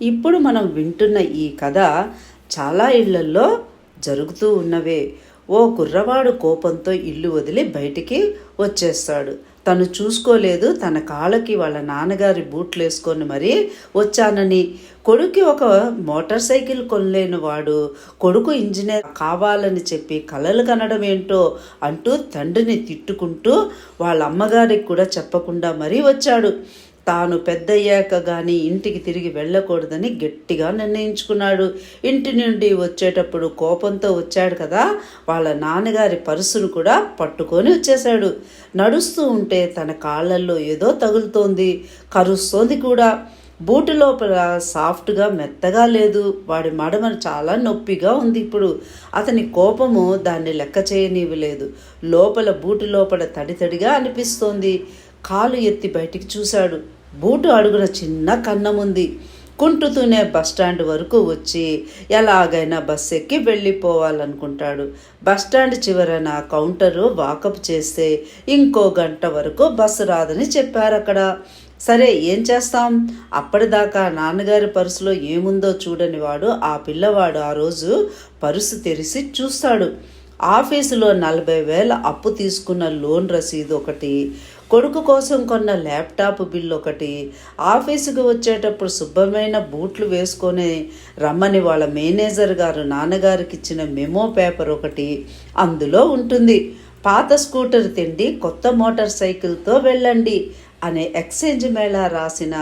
ఇప్పుడు మనం వింటున్న ఈ కథ చాలా ఇళ్ళల్లో జరుగుతూ ఉన్నవే. ఓ కుర్రవాడు కోపంతో ఇల్లు వదిలి బయటికి వచ్చేస్తాడు. తను చూసుకోలేదు తన కాళ్ళకి వాళ్ళ నాన్నగారి బూట్లు వేసుకొని మరీ వచ్చానని. కొడుక్కి ఒక మోటార్ సైకిల్ కొనలేని వాడు కొడుకు ఇంజనీర్ కావాలని చెప్పి కలలు కనడం ఏంటో అంటూ తండ్రిని తిట్టుకుంటూ వాళ్ళ అమ్మగారికి కూడా చెప్పకుండా మరీ వచ్చాడు. తాను పెద్దయ్యాక కానీ ఇంటికి తిరిగి వెళ్ళకూడదని గట్టిగా నిర్ణయించుకున్నాడు. ఇంటి నుండి వచ్చేటప్పుడు కోపంతో వచ్చాడు కదా వాళ్ళ నాన్నగారి పర్సును కూడా పట్టుకొని వచ్చేశాడు. నడుస్తూ ఉంటే తన కాళ్ళల్లో ఏదో తగులుతోంది కరుస్తోంది కూడా. బూటు లోపల సాఫ్ట్గా మెత్తగా లేదు. వాడి మడమ చాలా నొప్పిగా ఉంది ఇప్పుడు. అతని కోపము దాన్ని లెక్క చేయనివ్వలేదు. లోపల బూటు లోపల తడి తడిగా అనిపిస్తోంది. కాలు ఎత్తి బయటికి చూశాడు. బూటు అడుగున చిన్న కన్నముంది. కుంటుతూనే బస్టాండ్ వరకు వచ్చి ఎలాగైనా బస్ ఎక్కి వెళ్ళిపోవాలనుకుంటాడు. బస్టాండ్ చివరన కౌంటరు వాకప్ చేస్తే ఇంకో గంట వరకు బస్సు రాదని చెప్పారు అక్కడ సరే ఏం చేస్తాం? అప్పటిదాకా నాన్నగారి పర్సులో ఏముందో చూడని వాడు ఆ పిల్లవాడు ఆ రోజు పరుసు తెరిచి చూస్తాడు. ఆఫీసులో నలభై వేల అప్పు తీసుకున్న లోన్ రసీదు ఒకటి కొడుకు కోసం కొన్న ల్యాప్టాప్ బిల్ ఒకటి ఆఫీసుకు వచ్చేటప్పుడు శుభ్రమైన బూట్లు వేసుకొని రమ్మని వాళ్ళ మేనేజర్ గారు నాన్నగారికి ఇచ్చిన మెమో పేపర్ ఒకటి అందులో ఉంటుంది. పాత స్కూటర్ తిండి కొత్త మోటార్ సైకిల్తో వెళ్ళండి అనే ఎక్స్చేంజ్ మేళా రాసిన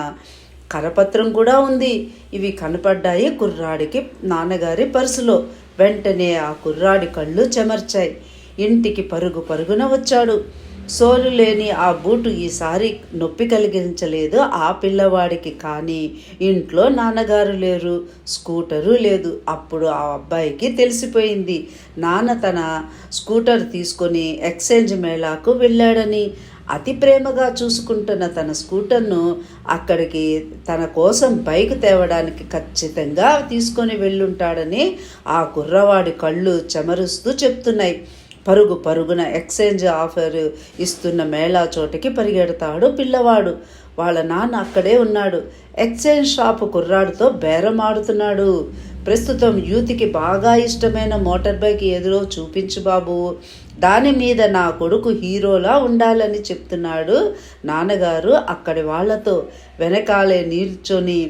కరపత్రం కూడా ఉంది. ఇవి కనపడ్డాయి కుర్రాడికి నాన్నగారి పర్సులో. వెంటనే ఆ కుర్రాడి కళ్ళు చెమర్చాయి. ఇంటికి పరుగు పరుగున వచ్చాడు. సోలు లేని ఆ బూటు ఈసారి నొప్పి కలిగించలేదు ఆ పిల్లవాడికి కానీ. ఇంట్లో నాన్నగారు లేరు స్కూటరు లేదు. అప్పుడు ఆ అబ్బాయికి తెలిసిపోయింది. నాన్న తన స్కూటర్ తీసుకొని ఎక్స్చేంజ్ మేళాకు వెళ్ళాడని. అతి ప్రేమగా చూసుకుంటున్న తన స్కూటర్ను అక్కడికి తన కోసం బైక్ తేవడానికి ఖచ్చితంగా తీసుకొని వెళ్ళుంటాడని ఆ కుర్రవాడి కళ్ళు చెమరుస్తూ చెప్తున్నాయి. పరుగు పరుగున ఎక్స్చేంజ్ ఆఫర్ ఇస్తున్న మేళా చోటకి పరిగెడతాడు పిల్లవాడు. వాళ్ళ నాన్న అక్కడే ఉన్నాడు. ఎక్స్చేంజ్ షాపు కుర్రాడితో బేరం ఆడుతున్నాడు. ప్రస్తుతం యూత్కి బాగా ఇష్టమైన మోటార్ బైక్ ఎదురో చూపించు బాబు. దాని మీద నా కొడుకు హీరోలా ఉండాలని చెప్తున్నాడు నాన్నగారు అక్కడి వాళ్ళతో వెనకాలే నిల్చొని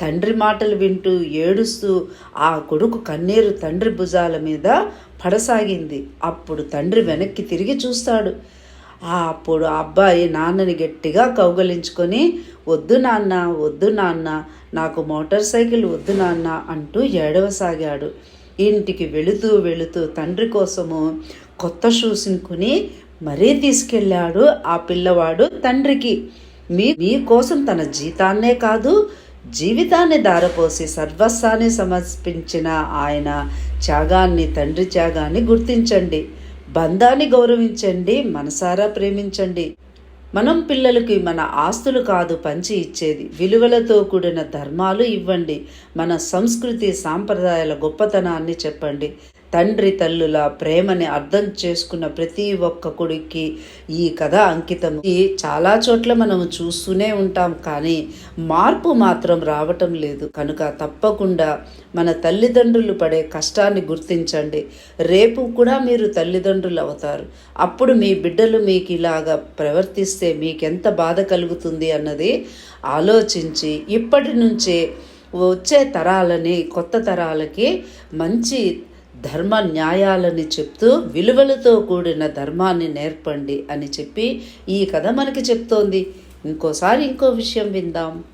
తండ్రి మాటలు వింటూ ఏడుస్తూ ఆ కొడుకు కన్నీరు తండ్రి భుజాల మీద పడసాగింది. అప్పుడు తండ్రి వెనక్కి తిరిగి చూస్తాడు. అప్పుడు ఆ అబ్బాయి నాన్నని గట్టిగా కౌగలించుకొని వద్దు నాన్న వద్దు నాన్న నాకు మోటార్ సైకిల్ వద్దు నాన్న అంటూ ఏడవసాగాడు. ఇంటికి వెళుతూ వెళుతూ తండ్రి కోసము కొత్త షూస్ని కొని మరీ తీసుకెళ్ళాడు ఆ పిల్లవాడు తండ్రికి. మీ మీకోసం తన జీతాన్నే కాదు జీవితాన్ని దారపోసి సర్వస్వాన్ని సమర్పించిన ఆయన త్యాగాన్ని తండ్రి త్యాగాన్ని గుర్తించండి. బంధాన్ని గౌరవించండి మనసారా ప్రేమించండి. మనం పిల్లలకి మన ఆస్తులు కాదు పంచి ఇచ్చేది. విలువలతో కూడిన ధర్మాలు ఇవ్వండి. మన సంస్కృతి సాంప్రదాయాల గొప్పతనాన్ని చెప్పండి. తండ్రి తల్లుల ప్రేమని అర్థం చేసుకున్న ప్రతి ఒక్క కొడుక్కి ఈ కథ అంకితం ఇది చాలా చోట్ల మనం చూస్తూనే ఉంటాం కానీ మార్పు మాత్రం రావటం లేదు. కనుక తప్పకుండా మన తల్లిదండ్రులు పడే కష్టాన్ని గుర్తించండి. రేపు కూడా మీరు తల్లిదండ్రులు అవుతారు. అప్పుడు మీ బిడ్డలు మీకు ఇలాగా ప్రవర్తిస్తే మీకెంత బాధ కలుగుతుంది అన్నది ఆలోచించి ఇప్పటి నుంచే వచ్చే తరాలని కొత్త తరాలకి మంచి ధర్మ న్యాయాలని చెప్తూ విలువలతో కూడిన ధర్మాన్ని నేర్పండి అని చెప్పి ఈ కథ మనకి చెప్తోంది. ఇంకోసారి ఇంకో విషయం విందాం.